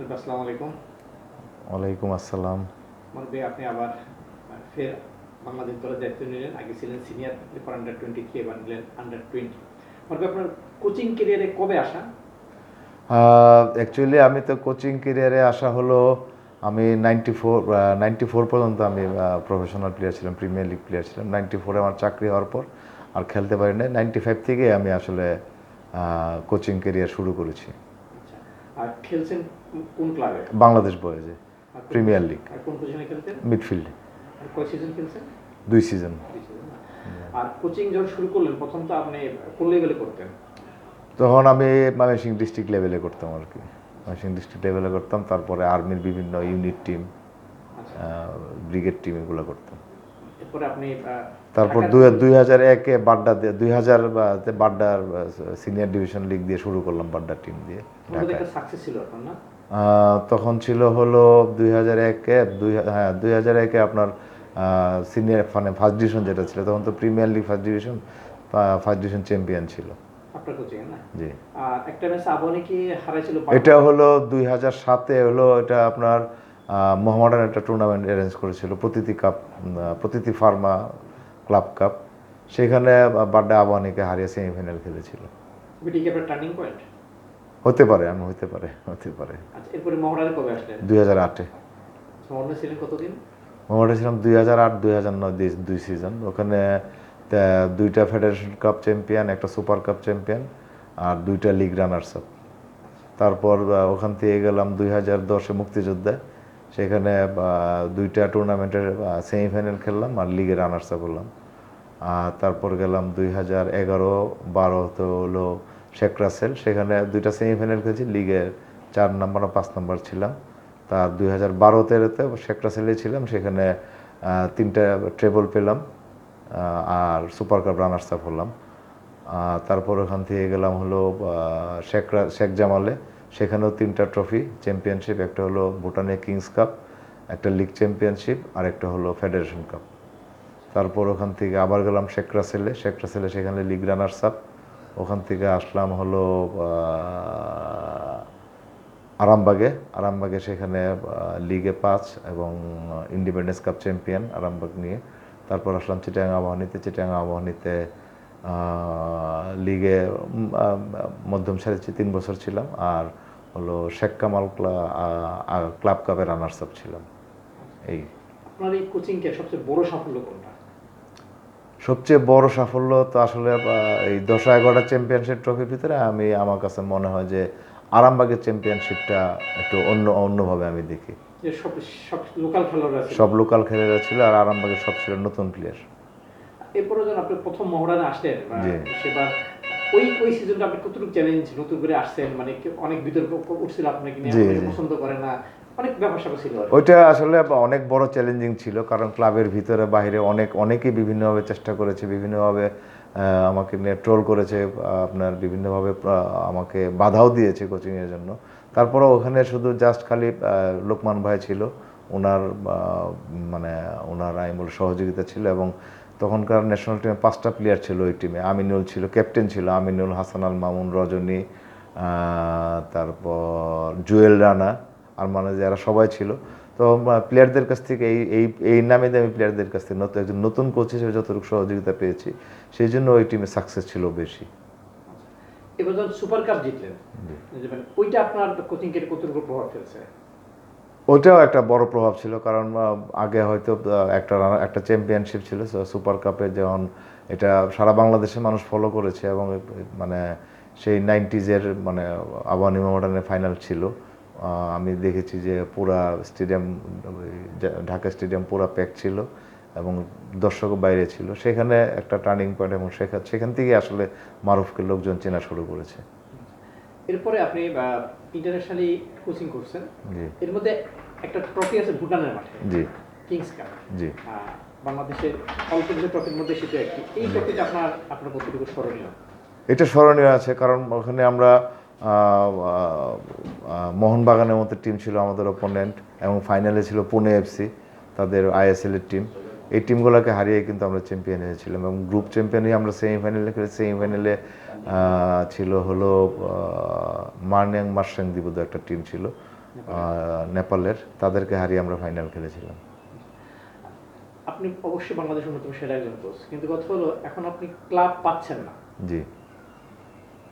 আসসালামু আলাইকুম। ওয়ালাইকুম আসসালাম। মানবে আপনি আবার ফের বাংলাদেশ দলের দায়িত্ব নিলেন। আগে ছিলেন senior for under twenty three এবার নিলেন আন্ডার টোয়েন্টি মানবে আপনার কোচিং কেরিয়ারে কবে আসা? অ্যাকচুয়ালি আমি তো কোচিং ক্যারিয়ারে আসা হলো আমি নাইনটি ফোর নাইনটি ফোর পর্যন্ত আমি প্রফেশনাল প্লেয়ার ছিলাম প্রিমিয়ার লিগ প্লেয়ার ছিলাম। নাইনটি ফোরে আমার চাকরি হওয়ার পর আর খেলতে পারি না নাইনটি ফাইভ থেকে আমি আসলে কোচিং কেরিয়ার শুরু করেছি। আর খেলছেন কোন ক্লাবে? বাংলাদেশ বয়েজে প্রিমিয়ার লিগ। আর কোন পজিশনে খেলতেন মিডফিল্ডে আর কয় সিজন খেলছেন? দুই সিজন? আর কোচিং যখন শুরু করলেন প্রথম তো আপনি কোন লেভেলে করতেন? তখন আমি ময়মনসিংহ ডিস্ট্রিক্ট লেভেলে করতাম আর কি। ময়মনসিংহ ডিস্ট্রিক্ট লেভেলে করতাম তারপরে আর্মির বিভিন্ন ইউনিট টিম ব্রিগেড টিম এগুলো করতাম। এরপরে আপনি তারপর দুই হাজার একে বাড্ডা দিয়ে দুই হাজার বাড্ডার সিনিয়র ডিভিশন লিগ দিয়ে শুরু করলাম বাড্ডা টিম দিয়ে তখন ছিল হলো দুই হাজার একে দুই হ্যাঁ দুই হাজার একে আপনার সিনিয়র মানে ফার্স্ট ডিভিশন যেটা ছিল তখন তো premier league first division first division champion ছিল। জি। একটা ম্যাচ আবহানি কি হারাইছিল এটা হলো দুই হাজার সাতে হলো এটা আপনার মোহামেডান একটা টুর্নামেন্ট অ্যারেঞ্জ করেছিল প্রতিটি কাপ প্রতিটি ফার্মা ক্লাব কাপ সেখানে বাড্ডা আবাহনীকে হারিয়ে সেমিফাইনাল খেলেছিল। হতে পারে আমি হতে পারে হতে পারে। আচ্ছা দুই হাজার আটে। মোহামেডান ছিলাম দুই হাজার আট দুই হাজার নয় দুই সিজন ওখানে দুইটা ফেডারেশন কাপ চ্যাম্পিয়ন একটা সুপার কাপ চ্যাম্পিয়ন আর দুইটা লিগ রানার্স আপ তারপর ওখান থেকে গেলাম দুই হাজার দশে মুক্তিযোদ্ধা। সেখানে দুইটা টুর্নামেন্টের সেমিফাইনাল খেললাম আর লিগে রানার্স আপ হলাম। আর তারপর গেলাম দুই হাজার এগারো বারো তো হলো শেখ রাসেল। সেখানে দুইটা সেমিফাইনাল খেলছি লিগে চার নাম্বার পাঁচ নাম্বার ছিলাম। তার দুই হাজার বারো তেরোতে শেখ রাসেলে ছিলাম, সেখানে তিনটা ট্রেবল পেলাম আর সুপার কাপ রানার্স আপ হলাম তারপর ওখান থেকে গেলাম হলো শেখ শেখ জামালে। সেখানেও তিনটা ট্রফি চ্যাম্পিয়নশিপ একটা হলো ভুটানের কিংস কাপ একটা লিগ চ্যাম্পিয়নশিপ আর একটা হলো ফেডারেশন কাপ তারপর ওখান থেকে আবার গেলাম শেখ রাসেলে শেখ রাসেলে সেখানে লিগ রানার্স আপ ওখান থেকে আসলাম হলো আরামবাগে। আরামবাগে সেখানে লিগে পাঁচ এবং ইন্ডিপেন্ডেন্স কাপ চ্যাম্পিয়ন আরামবাগ নিয়ে। তারপর আসলাম চিটাং আবাহনীতে চিটাং আবাহনীতে লিগে মধ্যম সারিতে তিন বছর ছিলাম আর হলো শেখ কামাল ক্লাব কাপের রানার্স আপ ছিলাম। এই। সবচেয়ে বড় সাফল্য কোনটা? সবচেয়ে বড় সাফল্য তো আসলে এই দশ এগারোটা চ্যাম্পিয়নশিপ ট্রফির ভিতরে আমি আমার কাছে মনে হয় যে আরামবাগের চ্যাম্পিয়নশিপটা একটু অন্য অন্যভাবে আমি দেখি। সব লোকাল খেলোয়াড় সব লোকাল খেলেরা ছিল আর আরামবাগের সব ছিল নতুন প্লেয়ার এরপরে যখন আপনি প্রথম মহড়ানে আসলেন সেবার ওই ওই সিজনটা আপনি কতটুকু চ্যালেঞ্জ নতুন করে আসছেন? মানে অনেক বিতর্ক উঠছিল আপনাকে নিয়ে। পছন্দ করে না অনেক ছিল ওইটা আসলে অনেক বড় চ্যালেঞ্জিং ছিল কারণ ক্লাবের ভিতরে বাইরে অনেক অনেকেই বিভিন্নভাবে চেষ্টা করেছে বিভিন্নভাবে আমাকে নিয়ে ট্রোল করেছে আপনার বিভিন্নভাবে আমাকে বাধাও দিয়েছে কোচিংয়ের জন্য। তারপরে ওখানে শুধু জাস্ট খালি লোকমান ভাই ছিল ওনার মানে ওনার আইমুল সহযোগিতা ছিল এবং তখনকার ন্যাশনাল টিমে পাঁচটা প্লেয়ার ছিল ওই টিমে আমিনুল ছিল ক্যাপ্টেন ছিল আমিনুল হাসান আল মামুন রজনী তারপর জুয়েল রানা আর মানে যারা সবাই ছিল। তো প্লেয়ারদের কাছ থেকে এই এই এই নামে আমি প্লেয়ারদের কাছ থেকে নতুন একজন নতুন কোচ হিসেবে যতটুকু সহযোগিতা পেয়েছি সেই জন্য ওই টিমে সাকসেস ছিল বেশি। এবার যখন সুপার কাপ জিতলেন মানে ওইটা আপনার কোচিং কতটুকু প্রভাব ফেলছে? ওইটাও একটা বড় প্রভাব ছিল, কারণ আগে হয়তো একটা একটা চ্যাম্পিয়নশিপ ছিল সুপার কাপে যেমন এটা সারা বাংলাদেশে মানুষ ফলো করেছে এবং মানে সেই নাইনটিজের মানে আবাহনী মোহামেডানের ফাইনাল ছিল। আমি দেখেছি যে পুরা স্টেডিয়াম ঢাকা স্টেডিয়াম পুরা প্যাক ছিল এবং দর্শকও বাইরে ছিল। সেখানে একটা টার্নিং পয়েন্ট এবং সেখান সেখান থেকে আসলে মারুফকে লোকজন চেনা শুরু করেছে। এরপরে আপনি ইন্টারন্যাশনালি কোচিং করছেন এর মধ্যে একটা ট্রফি আছে ভুটানের মাঠে জি। কিংস কাপ জি। বাংলাদেশের অল্প কিছু ট্রফির মধ্যে সেটা একটি এই ট্রফিটা আপনার আপনার কতটুকু স্মরণীয়? এটা স্মরণীয় আছে কারণ ওখানে আমরা মোহনবাগানের মতো টিম ছিল আমাদের ওপোনেন্ট এবং ফাইনালে ছিল পুনে এফসি তাদের আইএসএল এর টিম এই টিমগুলোকে হারিয়ে কিন্তু আমরা চ্যাম্পিয়ন হয়েছিলাম এবং গ্রুপ চ্যাম্পিয়নই আমরা সেমিফাইনালে খেলে সেমিফাইনালে ছিল হলো মার্নিয়াং মার্সাং দিবদ একটা টিম ছিল নেপালের। তাদেরকে হারিয়ে আমরা ফাইনাল খেলেছিলাম। আপনি অবশ্যই বাংলাদেশ অন্যতম সেরা একজন কোচ কিন্তু কথা হলো এখন আপনি ক্লাব পাচ্ছেন না। জি।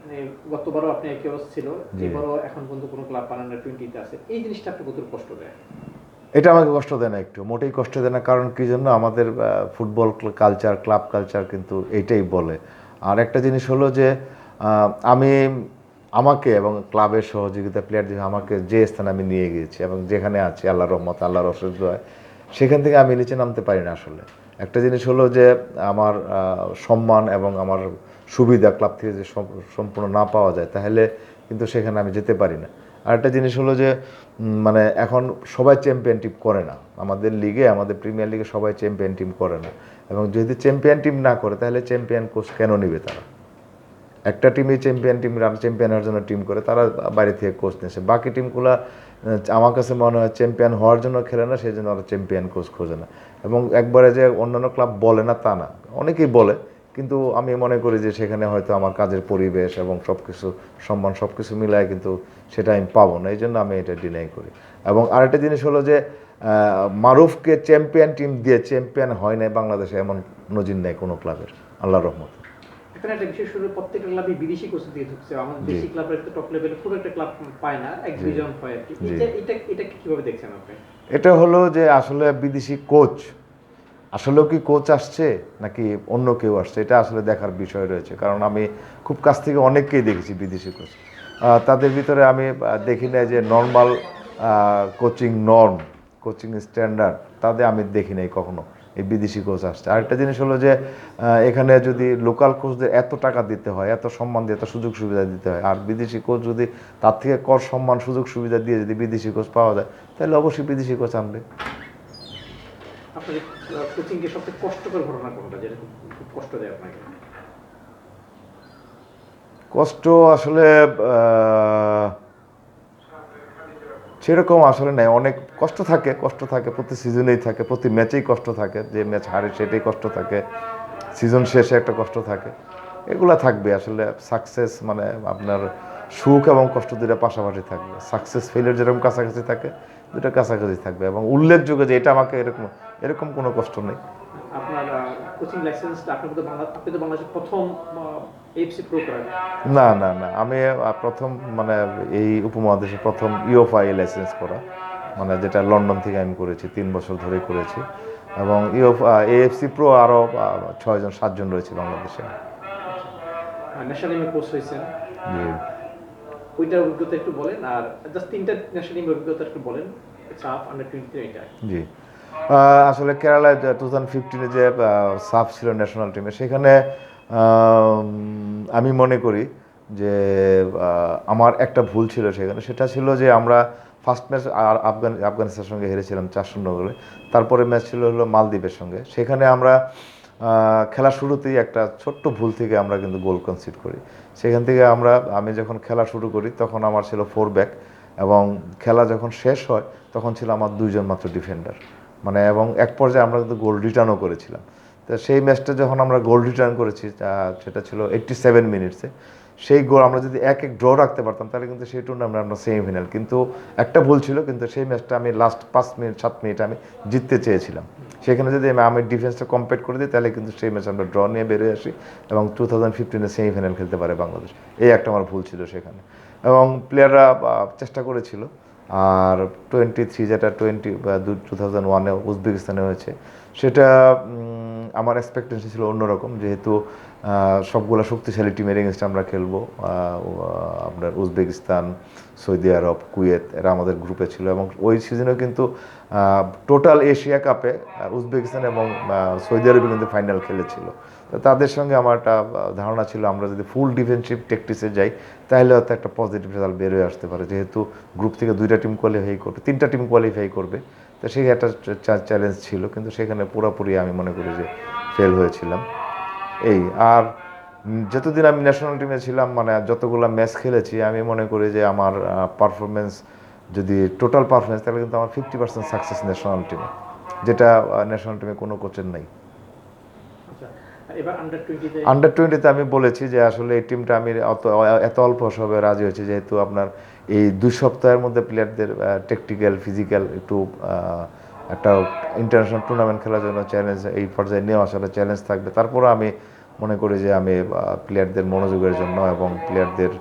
মানে গতবারও আপনি একই অবস্থা ছিল এবারও এখন পর্যন্ত কোনো ক্লাব পান আন্ডার টোয়েন্টিতে আছে। এই জিনিসটা আপনি কত কষ্ট দেয়? এটা আমাকে কষ্ট দেয় না একটু। মোটেই কষ্ট দেয় না, কারণ কি জন্য? আমাদের ফুটবল কালচার ক্লাব কালচার কিন্তু এইটাই বলে। আর একটা জিনিস হলো যে আমি আমাকে এবং ক্লাবের সহযোগিতা প্লেয়ার যে আমাকে যে স্থানে আমি নিয়ে গিয়েছি এবং যেখানে আছি আল্লাহ রহমত, আল্লাহর অশেষ দোয়ায়, সেখান থেকে আমি নিচে নামতে পারি না আসলে। একটা জিনিস হলো যে, আমার সম্মান এবং আমার সুবিধা ক্লাব থেকে যে সম্পূর্ণ না পাওয়া যায়, তাহলে কিন্তু সেখানে আমি যেতে পারি না। আরেকটা জিনিস হলো যে মানে এখন সবাই চ্যাম্পিয়ন টিম করে না। আমাদের লিগে আমাদের প্রিমিয়ার লিগে সবাই চ্যাম্পিয়ন টিম করে না। এবং যদি চ্যাম্পিয়ন টিম না করে, তাহলে চ্যাম্পিয়ন কোচ কেন নিবে তারা? একটা টিমে চ্যাম্পিয়ন টিম চ্যাম্পিয়ন হওয়ার জন্য টিম করে, তারা বাইরে থেকে কোচ নিয়েছে। বাকি টিমগুলো আমার কাছে মনে হয় চ্যাম্পিয়ন হওয়ার জন্য খেলে না, সেই জন্য ওরা চ্যাম্পিয়ন কোচ খোঁজে না। এবং একবারে যে অন্যান্য ক্লাব বলে না, তা না। অনেকেই বলে কিন্তু আমি মনে করি যে সেখানে হয়তো আমার কাজের পরিবেশ এবং সব কিছু সম্মান সব কিছু মিলায় কিন্তু সেটা আমি পাবো না। এই জন্য আমি এটা ডিনাই করি। এবং আরেকটা জিনিস হলো যে মারুফকে চ্যাম্পিয়ন টিম দিয়ে চ্যাম্পিয়ন হয় নাই বাংলাদেশে এমন নজির নেই কোনো ক্লাবের আল্লাহ রহমত। এখানে একটা বিশেষ করে প্রত্যেকটা ক্লাবই বিদেশি কোচ দিয়ে ঢুকছে। আমাদের দেশি ক্লাবের একটা টপ লেভেলে খুব একটা ক্লাব পায় না এক দুইজন আর কি। এটা এটা কীভাবে দেখছেন আপনি? এটা হলো যে আসলে বিদেশি কোচ আসলেও কি কোচ আসছে নাকি অন্য কেউ আসছে? এটা আসলে দেখার বিষয় রয়েছে। কারণ আমি খুব কাছ থেকে অনেককেই দেখেছি বিদেশি কোচ তাদের ভিতরে আমি দেখি না যে normal coaching norm coaching standard তাদের আমি দেখি নাই কখনো এই বিদেশি কোচ আসছে। আরেকটা জিনিস হলো যে এখানে যদি লোকাল কোচদের এত টাকা দিতে হয়, এত সম্মান দিয়ে, এত সুযোগ সুবিধা দিতে হয়, আর বিদেশি কোচ যদি তার থেকে কর সম্মান, সুযোগ সুবিধা দিয়ে যদি বিদেশি কোচ পাওয়া যায়, তাহলে অবশ্যই বিদেশি কোচ আনবে। আপনার কোচিং কে সবচেয়ে কষ্টকর ঘটনা কোনটা, যেটা খুব কষ্ট দেয় আপনাকে? কষ্ট আসলে সেরকম আসলে নেই। অনেক কষ্ট থাকে কষ্ট থাকে প্রতি সিজনেই থাকে, প্রতি ম্যাচেই কষ্ট থাকে। যে ম্যাচ হারে সেটাই কষ্ট থাকে, সিজন শেষে একটা কষ্ট থাকে। এগুলা থাকবে আসলে, সাকসেস মানে আপনার সুখ এবং কষ্ট দুটা পাশাপাশি থাকবে। সাকসেস ফেলের যেরকম কাছাকাছি থাকে দুটা কাছাকাছি থাকবে এবং উল্লেখযোগ্য যে এটা আমাকে এরকম এরকম কোনো কষ্ট নেই। কোচিং লাইসেন্সটা আপনি তো বাংলা আপনি তো বাংলাদেশের প্রথম এফসি প্রো না না না আমি প্রথম মানে এই উপমহাদেশে প্রথম ইওফাই লাইসেন্স করা মানে যেটা লন্ডন থেকে আমি করেছি তিন বছর ধরে করেছি। এবং ইওফ এএফসি প্রো আরও ছয়জন সাতজন রয়েছে বাংলাদেশে। ন্যাশনাল কোচ হয়েছেন। জি। ওইটার অভিজ্ঞতা একটু বলেন, আর জাস্ট তিনটা ন্যাশনাল টিমের অভিজ্ঞতা একটু বলেন সাফ আন্ডার টোয়েন্টি এটা। জি। আসলে কেরালায় টু থাউজেন্ড ফিফটিনে যে সাফ ছিল ন্যাশনাল টিমে সেখানে, আমি মনে করি যে আমার একটা ভুল ছিল সেখানে। সেটা ছিল যে আমরা ফার্স্ট ম্যাচ আর আফগান, আফগানিস্তানের সঙ্গে হেরেছিলাম চার শূন্য করে তারপরে ম্যাচ ছিল হলো মালদ্বীপের সঙ্গে। সেখানে আমরা খেলা শুরুতেই একটা ছোট্ট ভুল থেকে আমরা কিন্তু গোল কনসিড করি। সেখান থেকে আমরা, আমি যখন খেলা শুরু করি, তখন আমার ছিল ফোর ব্যাক এবং খেলা যখন শেষ হয়, তখন ছিল আমার দুইজন মাত্র ডিফেন্ডার মানে এবং এক পর্যায়ে আমরা কিন্তু গোল রিটার্নও করেছিলাম। তো সেই ম্যাচটা যখন আমরা গোল রিটার্ন করেছি সেটা ছিল এইট্টি সেভেন মিনিটসে সেই গোল আমরা যদি এক এক ড্র রাখতে পারতাম, তাহলে কিন্তু সেই টুর্নামেন্ট আমরা সেমিফাইনাল কিন্তু একটা ভুল ছিল, কিন্তু সেই ম্যাচটা আমি লাস্ট পাঁচ মিনিট সাত মিনিট আমি জিততে চেয়েছিলাম। সেখানে যদি আমি আমি ডিফেন্সটা কম্পিট করে দিই, তাহলে কিন্তু সেই ম্যাচ আমরা ড্র নিয়ে বেরিয়ে আসি এবং টু থাউজেন্ড ফিফটিনে সেমিফাইনাল খেলতে পারে বাংলাদেশ। এই একটা আমার ভুল ছিল সেখানে। এবং প্লেয়াররা চেষ্টা করেছিল। আর টোয়েন্টি থ্রি যেটা টোয়েন্টি টু থাউজেন্ড ওয়ানে উজবেকিস্তানে হয়েছে সেটা আমার এক্সপেকটেশন ছিল অন্যরকম। যেহেতু সবগুলো শক্তিশালী টিমের এগেনস্টে আমরা খেলব। আপনার উজবেকিস্তান, সৌদি আরব, কুয়েত, এরা আমাদের গ্রুপে ছিল। এবং ওই সিজনেও কিন্তু টোটাল এশিয়া কাপে উজবেকিস্তান এবং সৌদি আরবে কিন্তু ফাইনাল খেলেছিল। তো তাদের সঙ্গে আমার একটা ধারণা ছিল, আমরা যদি ফুল ডিফেন্সিভ টেকটিসে যাই, তাহলে হয়তো একটা পজিটিভ রেজাল্ট বের হয়ে আসতে পারে। যেহেতু গ্রুপ থেকে দুইটা টিম কোয়ালিফাই করবে, তিনটা টিম কোয়ালিফাই করবে। তো সেই একটা চ্যালেঞ্জ ছিল কিন্তু সেখানে পুরোপুরি আমি মনে করি যে ফেল হয়েছিলাম। এই আর যতদিন আমি ন্যাশনাল টিমে ছিলাম মানে যতগুলো ম্যাচ খেলেছি আমি মনে করি যে আমার পারফরমেন্স যদি টোটাল পারফরমেন্স তাহলে কিন্তু আমার ফিফটি পার্সেন্ট সাকসেস ন্যাশনাল টিমে যেটা ন্যাশনাল টিমে কোনো কোচের নাই। আন্ডার টোয়েন্টিতে আন্ডার টোয়েন্টিতে আমি বলেছি যে আসলে এই টিমটা আমি অত এত অল্প সবে রাজি হয়েছি যেহেতু আপনার এই দুই সপ্তাহের মধ্যে প্লেয়ারদের টেকটিক্যাল ফিজিক্যাল একটু একটা ইন্টারন্যাশনাল টুর্নামেন্ট খেলার জন্য চ্যালেঞ্জ এই পর্যায়ে নিয়ে আসলে চ্যালেঞ্জ থাকবে। তারপরে আমি মনে করি যে আমি প্লেয়ারদের মনোযোগের জন্য এবং প্লেয়ারদের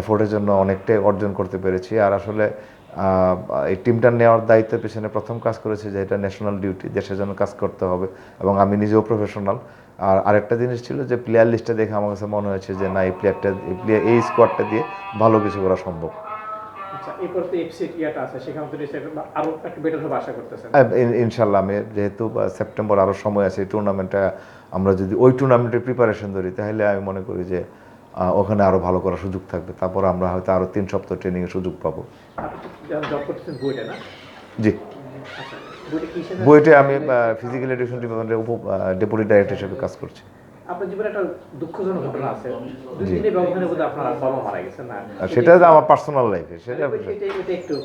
এফোর্টের জন্য অনেকটাই অর্জন করতে পেরেছি। আর আসলে এই টিমটা নেওয়ার দায়িত্বের পেছনে প্রথম কাজ করেছে যে এটা ন্যাশনাল ডিউটি দেশের জন্য কাজ করতে হবে এবং আমি নিজেও প্রফেশনাল আর আরেকটা জিনিস ছিল যে প্লেয়ার লিস্টটা দেখে আমার কাছে মনে হয়েছে যে না, এই প্লেয়ারটা এই স্কোয়াডটা দিয়ে ভালো কিছু করা সম্ভব। ইনশাল্লাহ আমি যেহেতু সেপ্টেম্বর আরও সময় আছে টুর্নামেন্টটা আমরা যদি ওই টুর্নামেন্টের প্রিপারেশন ধরি তাহলে আমি মনে করি যে ওখানে আরও ভালো করার সুযোগ থাকবে। তারপর আমরা হয়তো আরও তিন সপ্তাহ ট্রেনিংয়ের সুযোগ পাবো। জি। আচ্ছা হিসেবে? বুয়েটে আমি ফিজিক্যাল এডুকেশন ডিপার্টমেন্টের উপ ডেপুটি ডাইরেক্টর হিসেবে কাজ করছি। আপনার জীবনে একটা দুঃখজনক ঘটনা আছে। দুই দিনের ব্যবধানে বোধহয় আপনার বাবা মারা গেছেন না? সেটা আমার পার্সোনাল লাইফে সেটা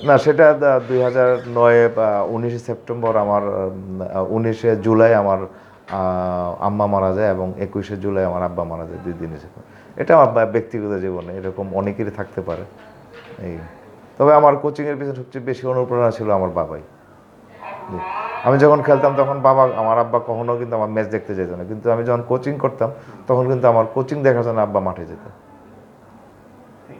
না সেটা দুই হাজার নয়ে বা উনিশে সেপ্টেম্বর আমার উনিশে জুলাই আমার আম্মা মারা যায় এবং একুশে জুলাই আমার আব্বা মারা যায় দুই দিনে এটা আমার ব্যক্তিগত জীবনে এরকম অনেকেরই থাকতে পারে। এই। তবে আমার কোচিংয়ের পিছনে সবচেয়ে বেশি অনুপ্রেরণা ছিল আমার বাবাই। আমি যখন খেলতাম তখন বাবা, আমার আব্বা কখনো কিন্তু আমার ম্যাচ দেখতে যেত না। কিন্তু আমি যখন কোচিং করতাম, তখন কিন্তু আমার কোচিং দেখার জন্য আব্বা মাঠে যেত।